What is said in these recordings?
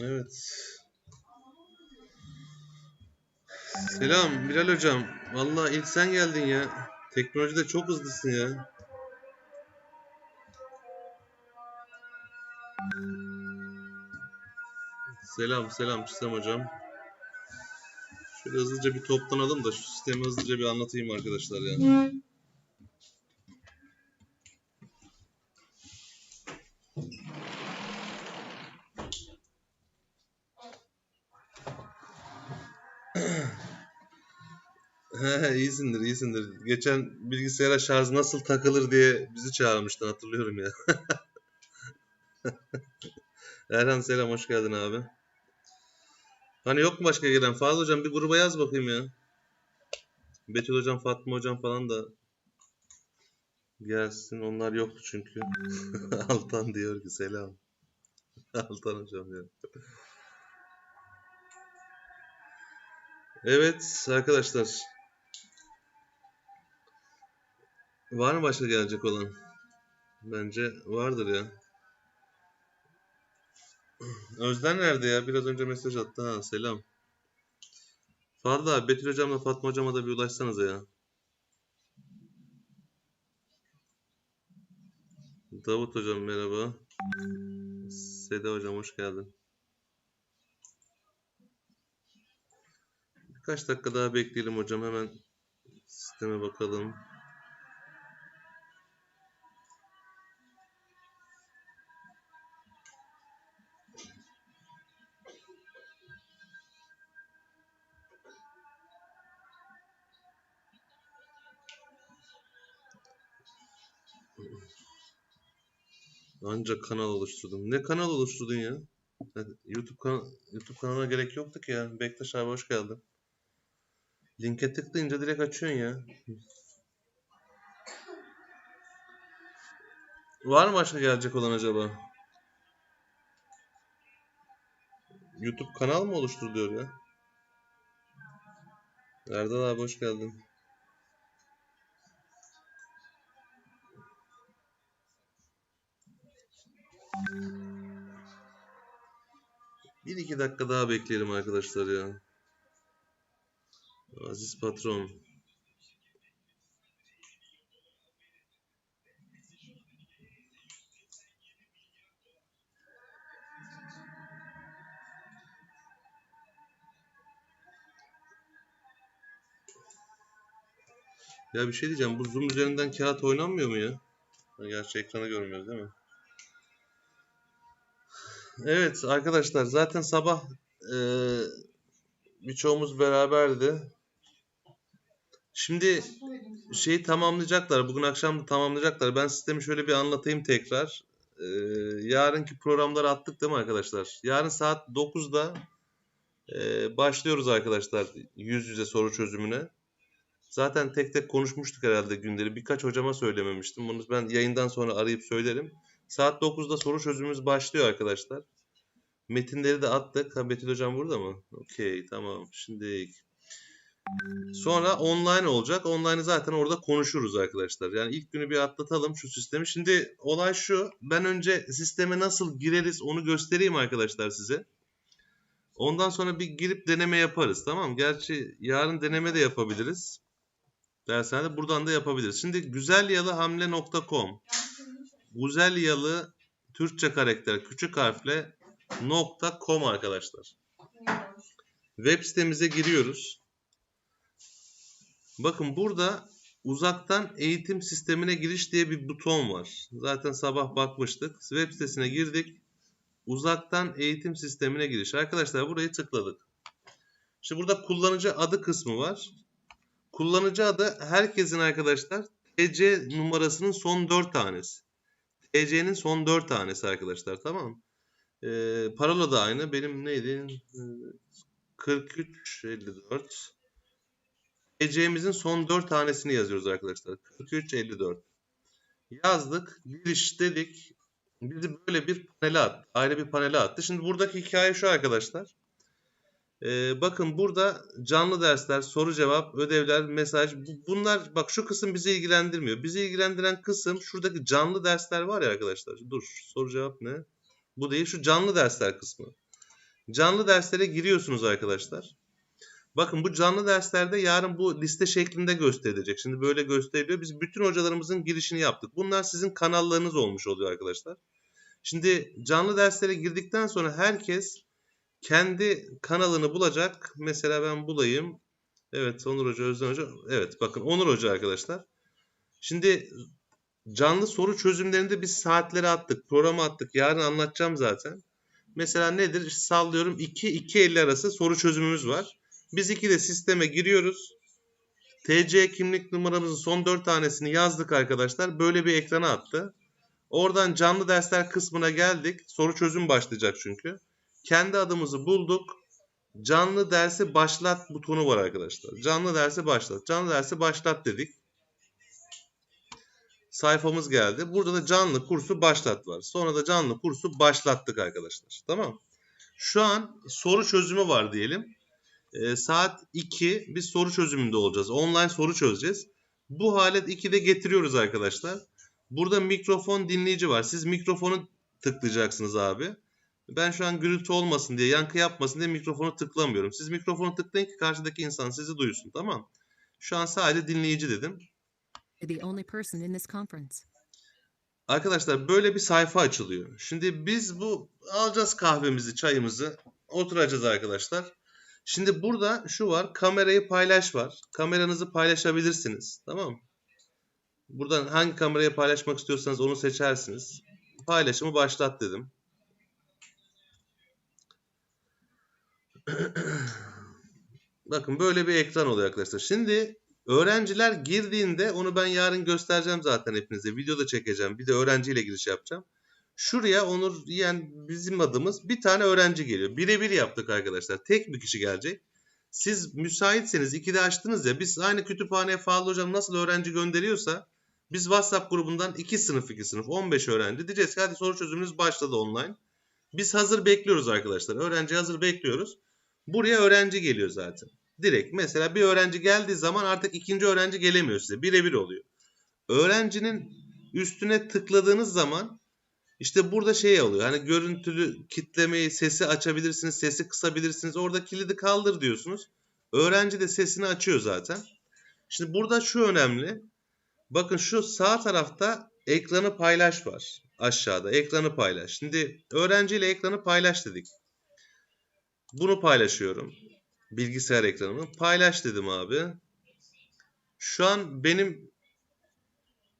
Evet. Selam Bilal hocam. Vallahi ilk sen geldin ya. Teknolojide çok hızlısın ya. Selam selam Çisem hocam. Şöyle hızlıca bir toplanalım da şu sistemi hızlıca bir anlatayım arkadaşlar ya. He, iyisindir, iyisindir. Geçen bilgisayara şarj nasıl takılır diye bizi çağırmıştın hatırlıyorum ya. Erhan selam, hoş geldin abi. Hani yok mu başka gelen? Fazıl hocam bir gruba yaz bakayım ya. Betül hocam, Fatma hocam falan da gelsin. Onlar yoktu çünkü. Altan diyor ki selam. Altan hocam ya. Evet arkadaşlar. Var mı başka gelecek olan? Bence vardır ya. Özden nerede ya? Biraz önce mesaj attı. Ha selam. Fadıl abi Betül hocamla Fatma hocama da bir ulaşsanıza ya. Davut hocam merhaba. Seda hocam hoş geldin. Birkaç dakika daha bekleyelim hocam. Hemen sisteme bakalım. Ancak kanal oluşturdum. Ne kanal oluşturdun ya? YouTube kan YouTube kanalına gerek yoktu ki ya. Bektaş abi hoş geldin. Linke tıklayınca direkt açıyorsun ya. Var mı başka gelecek olan acaba? YouTube kanal mı oluşturuluyor ya? Erdal abi hoş geldin. Bir iki dakika daha bekleyelim arkadaşlar ya. Aziz patron. Ya bir şey diyeceğim. Bu Zoom üzerinden kağıt oynanmıyor mu ya? Gerçi ekranı görmüyoruz değil mi? Evet arkadaşlar zaten sabah eee birçoğumuz beraberdi. Şimdi şeyi tamamlayacaklar. Bugün akşam da tamamlayacaklar. Ben sistemi şöyle bir anlatayım tekrar. Eee, yarınki programları attık değil mi arkadaşlar? Yarın saat 9'da eee, başlıyoruz arkadaşlar yüz yüze soru çözümüne. Zaten tek tek konuşmuştuk herhalde günleri. Birkaç hocama söylememiştim. Bunu ben yayından sonra arayıp söylerim. Saat 9'da soru çözümümüz başlıyor arkadaşlar. Metinleri de attık. Ha Betül hocam burada mı? Okey tamam. Şimdi sonra online olacak. Online'ı zaten orada konuşuruz arkadaşlar. Yani ilk günü bir atlatalım şu sistemi. Şimdi olay şu. Ben önce sisteme nasıl gireriz onu göstereyim arkadaşlar size. Ondan sonra bir girip deneme yaparız. Tamam. Gerçi yarın deneme de yapabiliriz. Dershanede buradan da yapabiliriz. Şimdi güzelyalıhamle.com Güzelyalı Türkçe karakter küçük harfle nokta .com arkadaşlar. Web sitemize giriyoruz. Bakın burada uzaktan eğitim sistemine giriş diye bir buton var. Zaten sabah bakmıştık. Web sitesine girdik. Uzaktan eğitim sistemine giriş. Arkadaşlar burayı tıkladık. Şimdi burada kullanıcı adı kısmı var. Kullanıcı adı herkesin arkadaşlar TC numarasının son 4 tanesi. TC'nin son 4 tanesi arkadaşlar tamam mı? Ee, parola da aynı. Benim neydi? Ee, 4354. TC'mizin son 4 tanesini yazıyoruz arkadaşlar. 4354. Yazdık. Giriş dedik. Bizi böyle bir panele attı. Ayrı bir panele attı. Şimdi buradaki hikaye şu arkadaşlar. Ee, bakın burada canlı dersler, soru cevap, ödevler, mesaj. bu- Bunlar bak şu kısım bizi ilgilendirmiyor. Bizi ilgilendiren kısım şuradaki canlı dersler var ya arkadaşlar. Dur soru cevap ne? Bu değil şu canlı dersler kısmı. Canlı derslere giriyorsunuz arkadaşlar. Bakın bu canlı derslerde yarın bu liste şeklinde gösterilecek. Şimdi böyle gösteriliyor. Biz bütün hocalarımızın girişini yaptık. Bunlar sizin kanallarınız olmuş oluyor arkadaşlar. Şimdi canlı derslere girdikten sonra herkes kendi kanalını bulacak. Mesela ben bulayım. Evet Onur Hoca, Özden Hoca. Evet bakın Onur Hoca arkadaşlar. Şimdi canlı soru çözümlerinde biz saatleri attık. Programı attık. Yarın anlatacağım zaten. Mesela nedir? Sallıyorum 2-2.50 arası soru çözümümüz var. Biz 2'de sisteme giriyoruz. TC kimlik numaramızın son 4 tanesini yazdık arkadaşlar. Böyle bir ekrana attı. Oradan canlı dersler kısmına geldik. Soru çözüm başlayacak çünkü. Kendi adımızı bulduk. Canlı dersi başlat butonu var arkadaşlar. Canlı dersi başlat. Canlı dersi başlat dedik. Sayfamız geldi. Burada da canlı kursu başlat var. Sonra da canlı kursu başlattık arkadaşlar. Tamam. Şu an soru çözümü var diyelim. Ee, saat 2 biz soru çözümünde olacağız. Online soru çözeceğiz. Bu halet 2'de getiriyoruz arkadaşlar. Burada mikrofon dinleyici var. Siz mikrofonu tıklayacaksınız abi. Ben şu an gürültü olmasın diye, yankı yapmasın diye mikrofonu tıklamıyorum. Siz mikrofonu tıklayın ki karşıdaki insan sizi duysun tamam Şu an sadece dinleyici dedim. the only person in this conference. Arkadaşlar böyle bir sayfa açılıyor. Şimdi biz bu alacağız kahvemizi, çayımızı, oturacağız arkadaşlar. Şimdi burada şu var, kamerayı paylaş var. Kameranızı paylaşabilirsiniz. Tamam mı? Buradan hangi kamerayı paylaşmak istiyorsanız onu seçersiniz. Paylaşımı başlat dedim. Bakın böyle bir ekran oluyor arkadaşlar. Şimdi öğrenciler girdiğinde onu ben yarın göstereceğim zaten hepinize. Videoda çekeceğim. Bir de öğrenciyle giriş yapacağım. Şuraya Onur yani bizim adımız bir tane öğrenci geliyor. Birebir yaptık arkadaşlar. Tek bir kişi gelecek. Siz müsaitseniz ikide açtınız ya biz aynı kütüphaneye Fahri Hocam nasıl öğrenci gönderiyorsa biz WhatsApp grubundan iki sınıf iki sınıf 15 öğrenci diyeceğiz ki hadi soru çözümünüz başladı online. Biz hazır bekliyoruz arkadaşlar. Öğrenci hazır bekliyoruz. Buraya öğrenci geliyor zaten. Direkt mesela bir öğrenci geldiği zaman artık ikinci öğrenci gelemiyor size. Birebir oluyor. Öğrencinin üstüne tıkladığınız zaman işte burada şey oluyor. Hani görüntülü kitlemeyi, sesi açabilirsiniz, sesi kısabilirsiniz. Orada kilidi kaldır diyorsunuz. Öğrenci de sesini açıyor zaten. Şimdi burada şu önemli. Bakın şu sağ tarafta ekranı paylaş var. Aşağıda ekranı paylaş. Şimdi öğrenciyle ekranı paylaş dedik. Bunu paylaşıyorum. Bilgisayar ekranımı. Paylaş dedim abi. Şu an benim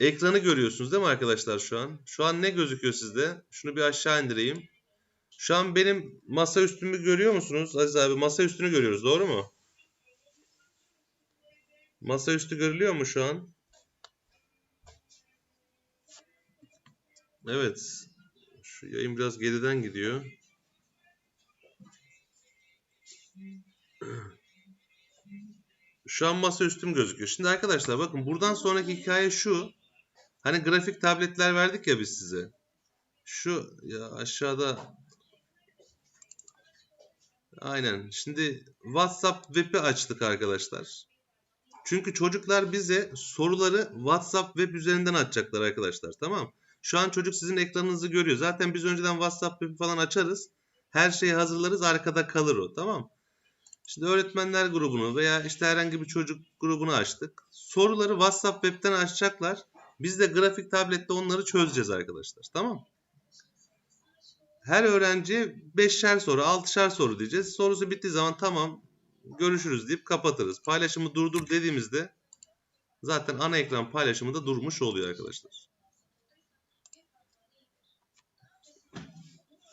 ekranı görüyorsunuz değil mi arkadaşlar şu an? Şu an ne gözüküyor sizde? Şunu bir aşağı indireyim. Şu an benim masa üstümü görüyor musunuz? Aziz abi masa üstünü görüyoruz doğru mu? Masa üstü görülüyor mu şu an? Evet. Şu yayın biraz geriden gidiyor. Şu an masa üstüm gözüküyor. Şimdi arkadaşlar bakın buradan sonraki hikaye şu. Hani grafik tabletler verdik ya biz size. Şu ya aşağıda Aynen. Şimdi WhatsApp web'i açtık arkadaşlar. Çünkü çocuklar bize soruları WhatsApp web üzerinden açacaklar arkadaşlar. Tamam. Şu an çocuk sizin ekranınızı görüyor. Zaten biz önceden WhatsApp web'i falan açarız. Her şeyi hazırlarız. Arkada kalır o. Tamam. Şimdi öğretmenler grubunu veya işte herhangi bir çocuk grubunu açtık. Soruları WhatsApp web'ten açacaklar. Biz de grafik tablette onları çözeceğiz arkadaşlar. Tamam. Her öğrenciye 5'er soru, 6'şer soru diyeceğiz. Sorusu bittiği zaman tamam görüşürüz deyip kapatırız. Paylaşımı durdur dediğimizde zaten ana ekran paylaşımı da durmuş oluyor arkadaşlar.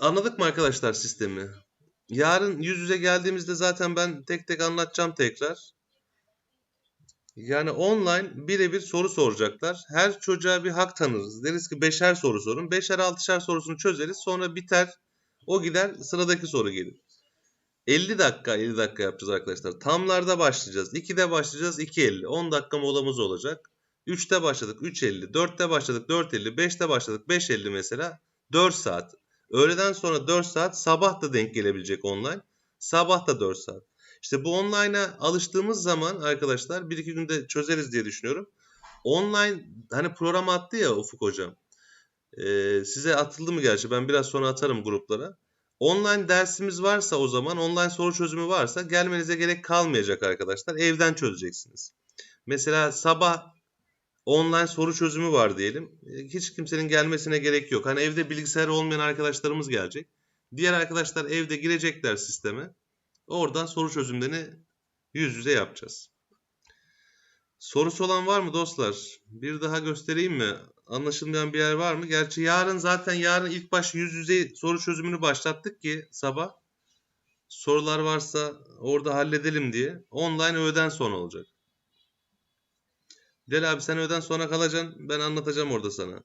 Anladık mı arkadaşlar sistemi? Yarın yüz yüze geldiğimizde zaten ben tek tek anlatacağım tekrar. Yani online birebir soru soracaklar. Her çocuğa bir hak tanırız. Deriz ki beşer soru sorun. Beşer altışar sorusunu çözeriz. Sonra biter. O gider sıradaki soru gelir. 50 dakika 50 dakika yapacağız arkadaşlar. Tamlarda başlayacağız. 2'de başlayacağız 2.50. 10 dakika molamız olacak. 3'te başladık 3.50. 4'te başladık 4.50. 5'te başladık 5.50 mesela. 4 saat. Öğleden sonra 4 saat sabah da denk gelebilecek online. Sabah da 4 saat. İşte bu online'a alıştığımız zaman arkadaşlar 1-2 günde çözeriz diye düşünüyorum. Online hani program attı ya Ufuk hocam. Ee, size atıldı mı gerçi? Ben biraz sonra atarım gruplara. Online dersimiz varsa o zaman online soru çözümü varsa gelmenize gerek kalmayacak arkadaşlar. Evden çözeceksiniz. Mesela sabah online soru çözümü var diyelim. E, Hiç kimsenin gelmesine gerek yok. Hani evde bilgisayar olmayan arkadaşlarımız gelecek. Diğer arkadaşlar evde girecekler sisteme. Oradan soru çözümlerini yüz yüze yapacağız. Sorusu olan var mı dostlar? Bir daha göstereyim mi? Anlaşılmayan bir yer var mı? Gerçi yarın zaten yarın ilk baş yüz yüze soru çözümünü başlattık ki sabah. Sorular varsa orada halledelim diye. Online öğleden sonra olacak. Bilal abi sen öğleden sonra kalacaksın. Ben anlatacağım orada sana.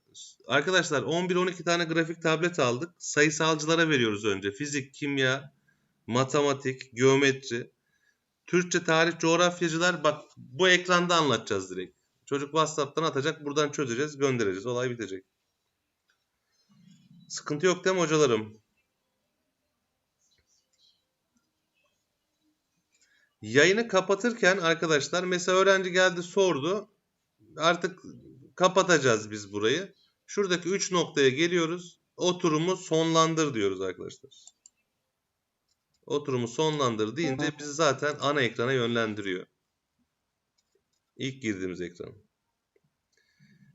Arkadaşlar 11-12 tane grafik tablet aldık. Sayısalcılara veriyoruz önce. Fizik, kimya, matematik, geometri. Türkçe, tarih, coğrafyacılar bak bu ekranda anlatacağız direkt. Çocuk WhatsApp'tan atacak. Buradan çözeceğiz, göndereceğiz. Olay bitecek. Sıkıntı yok değil mi hocalarım? Yayını kapatırken arkadaşlar mesela öğrenci geldi sordu. Artık kapatacağız biz burayı. Şuradaki 3 noktaya geliyoruz. Oturumu sonlandır diyoruz arkadaşlar. Oturumu sonlandır deyince bizi zaten ana ekrana yönlendiriyor. İlk girdiğimiz ekran.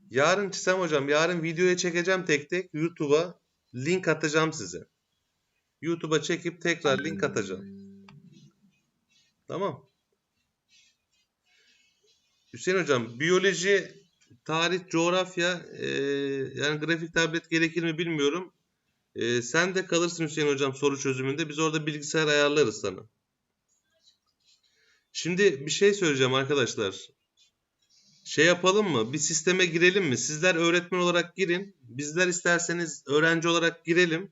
Yarın Çisem hocam yarın videoya çekeceğim tek tek YouTube'a link atacağım size. YouTube'a çekip tekrar link atacağım. Tamam. Hüseyin hocam biyoloji, tarih, coğrafya e, yani grafik tablet gerekir mi bilmiyorum. E, sen de kalırsın Hüseyin hocam soru çözümünde. Biz orada bilgisayar ayarlarız sana. Şimdi bir şey söyleyeceğim arkadaşlar. Şey yapalım mı? Bir sisteme girelim mi? Sizler öğretmen olarak girin. Bizler isterseniz öğrenci olarak girelim.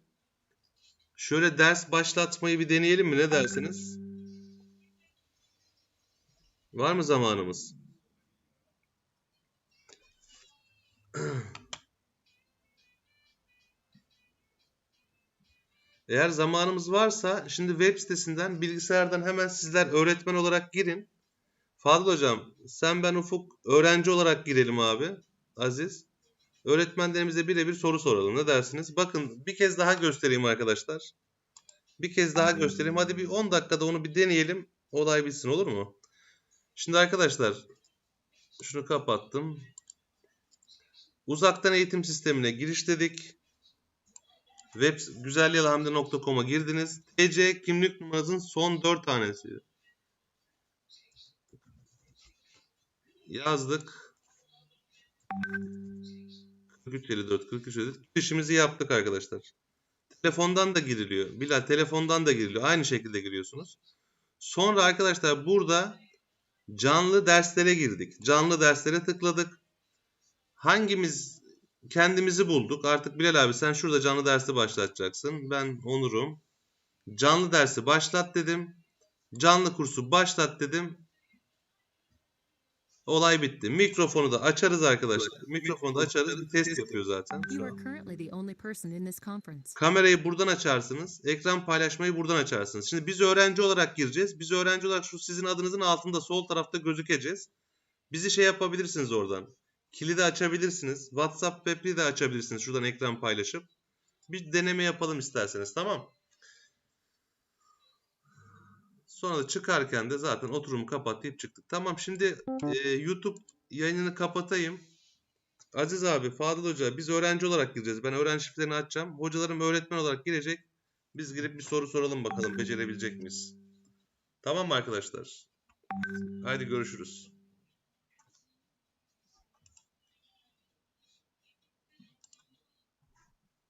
Şöyle ders başlatmayı bir deneyelim mi? Ne dersiniz? Var mı zamanımız? Eğer zamanımız varsa şimdi web sitesinden bilgisayardan hemen sizler öğretmen olarak girin. Fadıl hocam sen ben Ufuk öğrenci olarak girelim abi. Aziz. Öğretmenlerimize birebir soru soralım. Ne dersiniz? Bakın bir kez daha göstereyim arkadaşlar. Bir kez daha göstereyim. Hadi bir 10 dakikada onu bir deneyelim. Olay bitsin olur mu? Şimdi arkadaşlar şunu kapattım. Uzaktan eğitim sistemine giriş dedik. Web güzelliğalhamdi.com'a girdiniz. TC kimlik numaranızın son 4 tanesi. Yazdık. 4354 4354 işimizi yaptık arkadaşlar. Telefondan da giriliyor. Bilal telefondan da giriliyor. Aynı şekilde giriyorsunuz. Sonra arkadaşlar burada canlı derslere girdik. Canlı derslere tıkladık. Hangimiz kendimizi bulduk. Artık Bilal abi sen şurada canlı dersi başlatacaksın. Ben Onur'um. Canlı dersi başlat dedim. Canlı kursu başlat dedim. Olay bitti. Mikrofonu da açarız arkadaşlar. Mikrofonu da açarız. Bir test yapıyor zaten You şu are an. currently the only person in this conference. Kamerayı buradan açarsınız. Ekran paylaşmayı buradan açarsınız. Şimdi biz öğrenci olarak gireceğiz. Biz öğrenci olarak şu sizin adınızın altında sol tarafta gözükeceğiz. Bizi şey yapabilirsiniz oradan. Kilidi açabilirsiniz. WhatsApp web'i de açabilirsiniz. Şuradan ekran paylaşıp. Bir deneme yapalım isterseniz. Tamam. Sonra da çıkarken de zaten oturumu kapat deyip çıktık. Tamam şimdi e, YouTube yayınını kapatayım. Aziz abi, Fadıl Hoca biz öğrenci olarak gireceğiz. Ben öğrenci şifrelerini açacağım. Hocalarım öğretmen olarak girecek. Biz girip bir soru soralım bakalım becerebilecek miyiz? Tamam mı arkadaşlar? Haydi görüşürüz.